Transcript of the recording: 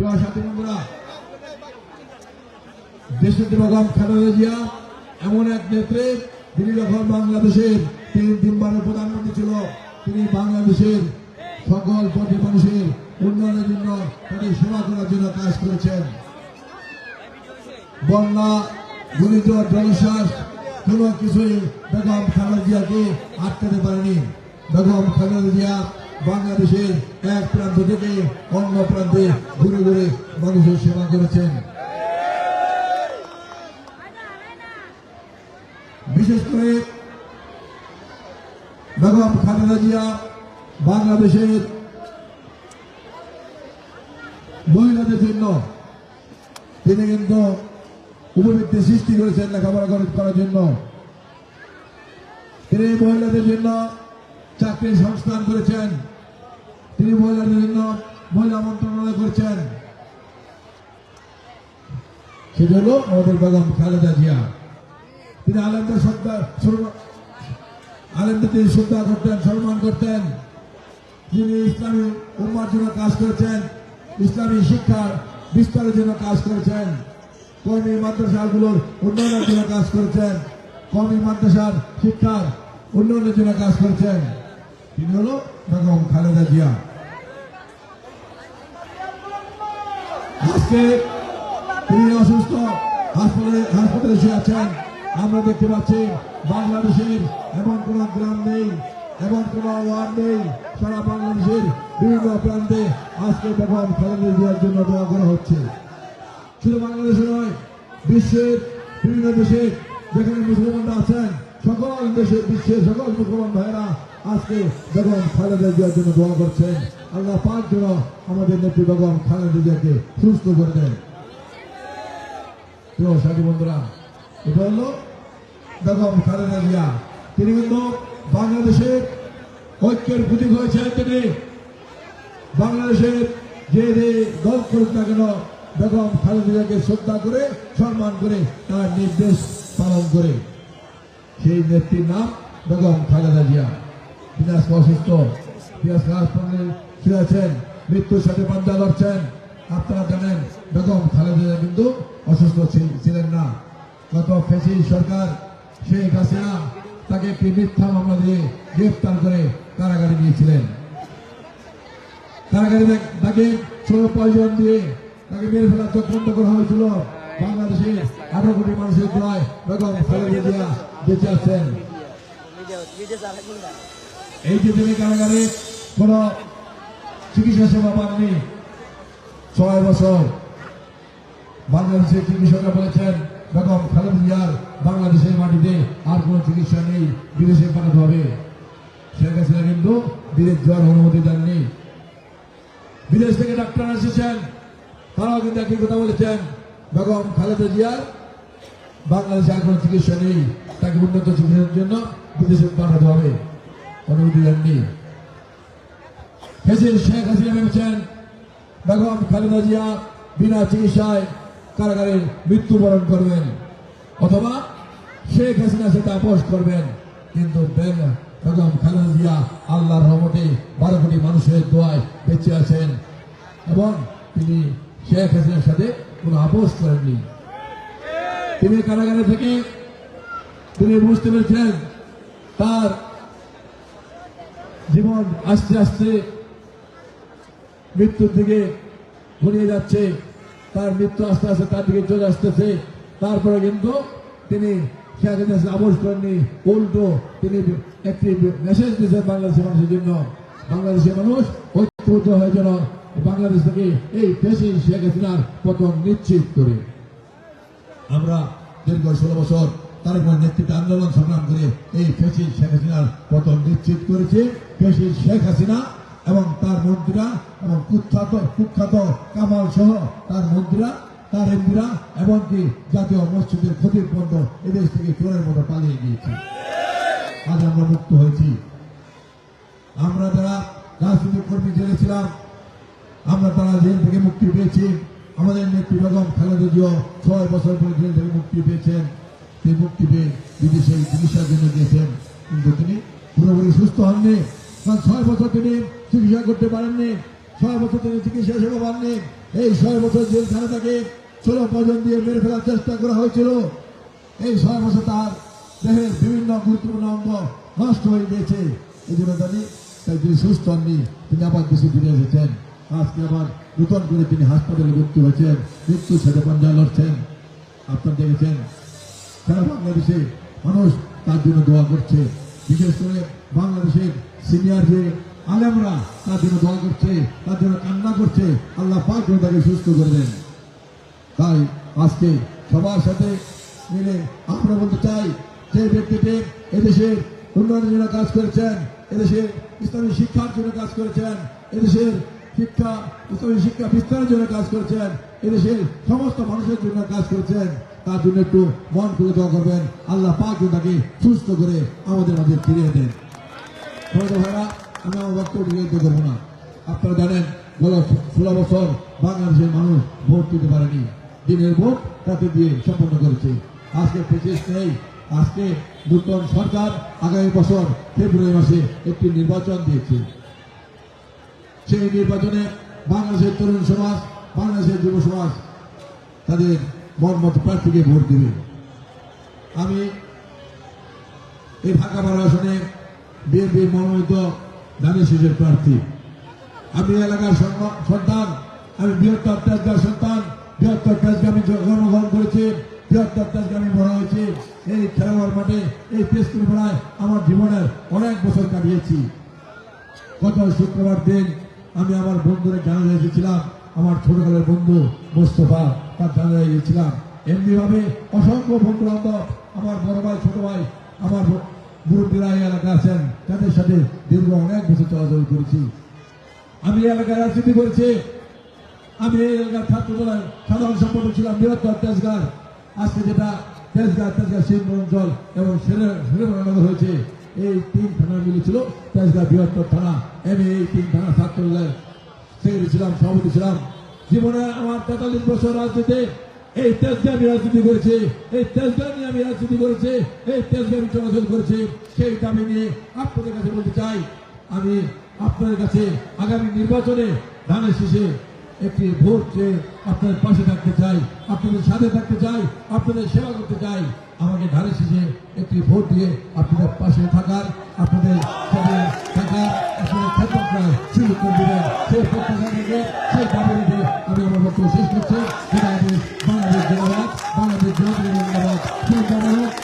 প্রিয় সাথী বন্ধুরা, দেশের বেগম খালেদা এমন এক নেত্রী তিনি যখন বাংলাদেশের তিন তিনবারের প্রধানমন্ত্রী ছিল। তিনি বাংলাদেশের সকল পটি মানুষের উন্নয়নের জন্য তাদের সেবা করার জন্য কাজ করেছেন। বন্যা ঘূর্ণিঝড় জলশ্বাস কোনো কিছুই বেগম খালেদা জিয়াকে আটকাতে পারেনি। বেগম খালেদা জিয়া বাংলাদেশের এক প্রান্ত থেকে অন্য প্রান্তে ঘুরে ঘুরে মানুষের সেবা করেছেন। বিশেষ করে বেগম খালেদা জিয়া বাংলাদেশের মহিলাদের জন্য তিনি কিন্তু উপবৃত্তি সৃষ্টি করেছেন লেখাপড়া করে- করার জন্য। তিনি মহিলাদের জন্য চাকরির সংস্থান করেছেন। তিনি মহিলাদের জন্য মহিলা মন্ত্রণালয় করছেন। সেটা হলো আমাদের বেগম খালেদা জিয়া। তিনি আলেমদের শ্রদ্ধা আলেমদের তিনি শ্রদ্ধা করতেন, সম্মান করতেন। যিনি ইসলামী উম্মার জন্য কাজ করেছেন, ইসলামী শিক্ষার বিস্তারের জন্য কাজ করেছেন। কর্মী মাদ্রাসাগুলোর উন্নয়নের জন্য কাজ করেছেন। কর্মী মাদ্রাসার শিক্ষার উন্নয়নের জন্য কাজ করেছেন। তিনি হলো বেগম খালেদা জিয়া। আজকে তিনি অসুস্থ হাসপাতালে হাসপাতালে শুয়ে আছেন, আমরা দেখতে পাচ্ছি বাংলাদেশের এমন কোন গ্রাম নেই, এমন কোন ওয়ার্ড নেই, সারা বাংলাদেশের বিভিন্ন প্রান্তে আজকে বেগম খালেদা জিয়ার জন্য দোয়া করা হচ্ছে। শুধু বাংলাদেশে নয়, বিশ্বের বিভিন্ন দেশে যেখানে মুসলমানরা আছেন, সকল দেশে বিশ্বের সকল মুসলমান ভাইরা আজকে বেগম খালেদা জিয়ার জন্য দোয়া করছেন। আল্লাহ পাক যেন আমাদের নেত্রী বেগম খালেদা জিয়াকে সুস্থ করে দেন। প্রিয় সাথী বন্ধুরা, এটা হলো বেগম খালেদা জিয়া। তিনি কিন্তু বাংলাদেশের ঐক্যের প্রতীক হয়েছেন তিনি। বাংলাদেশের যে যে দল করুক না কেন, বেগম খালেদা জিয়াকে শ্রদ্ধা করে, সম্মান করে, তার নির্দেশ পালন করে। সেই নেত্রীর নাম বেগম খালেদা জিয়া। আজকে অসুস্থ। তিনি শুয়ে আছেন? মৃত্যুর সাথে পাঞ্জা লড়ছেন। আপনারা জানেন, বেগম খালেদা কিন্তু অসুস্থ ছিলেন না। গত ফেসি সরকার শেখ হাসিনা তাকে একটি মিথ্যা মামলা দিয়ে গ্রেফতার করে কারাগারে নিয়েছিলেন। কারাগারে তাকে- ষোলো পয়জন দিয়ে তাকে মেরে ফেলার চক্রান্ত করা হয়েছিল। বাংলাদেশে আঠারো কোটি মানুষের দোয়ায় বেগম খালেদা জিয়া বেঁচে আছেন। এই যে তিনি কারাগারে কোন চিকিৎসা সেবা পাননি ছয় বছর বাংলাদেশের চিকিৎসকরা বলেছেন, বেগম খালেদা বাংলাদেশের মাটিতে আর কোনো চিকিৎসা নেই, বিদেশে পাঠাতে হবে। শেখ হাসিনা কিন্তু বিদেশ যাওয়ার অনুমতি দেননি। বিদেশ থেকে ডাক্তার এসেছেন, তারাও কিন্তু একই কথা বলেছেন, বেগম খালেদা জিয়ার বাংলাদেশে আর কোনো চিকিৎসা নেই, তাকে উন্নত চিকিৎসার জন্য বিদেশে পাঠাতে হবে। অনুমতি দেননি। হেসিন শেখ হাসিনা ভেবেছেন বেগম খালেদা জিয়া বিনা চিকিৎসায় কারাগারে মৃত্যুবরণ করবেন। অথবা শেখ হাসিনা সেটা আপোষ করবেন, কিন্তু বেগ- বেগম খালেদা জিয়া আল্লাহর রহমতে বারো কোটি মানুষের দোয়ায় বেঁচে আছেন এবং তিনি শেখ হাসিনার সাথে কোনো আপোষ করেননি। তিনি কারাগারে থেকে তিনি বুঝতে পেরেছেন তার জীবন আস্তে আস্তে মৃত্যুর দিকে ঘনিয়ে যাচ্ছে। তার মৃত্যু আস্তে আস্তে তার দিকে চলে আসতেছে। তারপরে কিন্তু তিনি শেখ করেননি উল্টো তিনি একটি মেসেজ দিয়েছেন বাংলাদেশের মানুষের জন্য। বাংলাদেশের মানুষ ঐক্যবদ্ধ হয়ে যেন বাংলাদেশ থেকে এই দেশে শেখ হাসিনার পতন নিশ্চিত করে। আমরা দীর্ঘ ষোলো বছর তার উপর নেতৃত্বে আন্দোলন সংগ্রাম করে এই ফেসিল শেখ হাসিনার পতন নিশ্চিত করেছে। ফেসিল শেখ হাসিনা এবং তার মন্ত্রীরা এবং কুখ্যাত কুখ্যাত কামাল সহ তার মন্ত্রীরা তার এমপিরা এমনকি জাতীয় মসজিদের ক্ষতির পণ্য এদেশ থেকে চোরের মতো পালিয়ে গিয়েছে। আজ আমরা মুক্ত হয়েছি। আমরা যারা রাজনৈতিক কর্মী জেলেছিলাম আমরা তারা জেল থেকে মুক্তি পেয়েছি। আমাদের নেত্রী বেগম খালেদা ছয় বছর পরে জেল থেকে মুক্তি পেয়েছেন। সেই মুক্তি পেয়ে বিদেশে চিকিৎসার জন্য গিয়েছেন। কিন্তু তিনি পুরোপুরি সুস্থ হননি। কারণ ছয় বছর তিনি চিকিৎসা করতে পারেননি। ছয় বছর তিনি চিকিৎসা সেবা পাননি। এই ছয় বছর জেলখানাটাকে ষোলো পর্যন্ত দিয়ে মেরে ফেলার চেষ্টা করা হয়েছিল। এই ছয় বছর তার দেহের বিভিন্ন গুরুত্বপূর্ণ অঙ্গ নষ্ট হয়ে গিয়েছে। এই জন্য তিনি তাই তিনি সুস্থ হননি, তিনি আবার দেশে ফিরে এসেছেন। আজকে আবার নূতন করে তিনি হাসপাতালে ভর্তি হয়েছেন। মৃত্যু ছেড়ে পঞ্জা লড়ছেন। আপনারা দেখেছেন, সারা বাংলাদেশে মানুষ তার জন্য দোয়া করছে। বিশেষ করে বাংলাদেশের সিনিয়র যে আলেমরা তার জন্য দোয়া করছে, তার জন্য কান্না করছে। আল্লাহ পাক তাকে সুস্থ করে দেন। তাই আজকে সবার সাথে মিলে আমরা বলতে চাই, যে ব্যক্তিটি এদেশের উন্নয়নের জন্য কাজ করেছেন, এদেশের ইসলামী শিক্ষার জন্য কাজ করেছেন, এদেশের শিক্ষা, ইসলামী শিক্ষা বিস্তারের জন্য কাজ করেছেন, এদেশের সমস্ত মানুষের জন্য কাজ করেছেন, তার জন্য একটু মন করে দোয়া করবেন। আল্লাহ পাক তাকে সুস্থ করে আমাদের মাঝে ফিরিয়ে দেন। ভাইরা আমি আমার বক্তব্য করব না আপনারা জানেন, গত ষোলো বছর বাংলাদেশের মানুষ ভোট দিতে পারেনি। দিনের ভোট তাতে দিয়ে সম্পন্ন করেছে। আজকে প্রেসিস নেই আজকে নূতন সরকার আগামী বছর ফেব্রুয়ারি মাসে একটি নির্বাচন দিয়েছে। সেই নির্বাচনে বাংলাদেশের তরুণ সমাজ, বাংলাদেশের যুব সমাজ তাদের মন মতো প্রার্থীকে ভোট দেবে। আমি এই বারো আসনে বিএনপি মনোনীত ধানের প্রার্থী। আমি এলাকার সন্তান, আমি বৃহত্তর তেজগাঁ সন্তান, বৃহত্তর তেজগাঁ আমি জন্মগ্রহণ করেছি, বৃহত্তর তেজগাঁ আমি বড় হয়েছি। এই খেলাবার মাঠে, এই পেস্কুল পাড়ায় আমার জীবনের অনেক বছর কাটিয়েছি। গত শুক্রবার দিন আমি আমার বন্ধুদের জানাজা এসেছিলাম আমার ছোটকালের বন্ধু মোস্তফা তার জানাজা গিয়েছিলাম। এমনিভাবে অসংখ্য বন্ধু বান্ধব আমার বড় ভাই, ছোট ভাই, আমার মুরব্বীরা এই এলাকা আছেন, তাদের সাথে দীর্ঘ অনেক বছর চলাচল করেছি। আমি এলাকায় রাজনীতি করেছি। আমি এই এলাকার ছাত্র দলের সাধারণ সম্পাদক ছিলাম, বৃহত্তর তেজগাঁর আজকে যেটা তেজগাঁ তেজগাঁ শিল্প অঞ্চল এবং নগর হয়েছে। এই তিন থানা মিলে ছিল তেজগাঁ বৃহত্তর থানা। আমি এই তিন থানা ছাত্র দলের সেক্রেটারি ছিলাম, সভাপতি ছিলাম। জীবনে আমার তেতাল্লিশ বছর রাজনীতি এই তেজকে আমি রাজনীতি করেছি, এই তেজকে নিয়ে আমি রাজনীতি করেছি, এই তেজকে আমি চলাচল করেছি, সেই দাবি নিয়ে আপনাদের কাছে বলতে চাই, আমি আপনাদের কাছে আগামী নির্বাচনে ধানের শেষে একটি ভোট চেয়ে আপনাদের পাশে থাকতে চাই, আপনাদের সাথে থাকতে চাই, আপনাদের সেবা করতে চাই, আমাকে ধানের শেষে একটি ভোট দিয়ে আপনাদের পাশে থাকার, আপনাদের সাথে থাকার আপনাদের খেতনার সেই প্রত্যাশা থেকে সেই দাবি আমি আমার বক্তব্য শেষ করছি। সেটা আমি の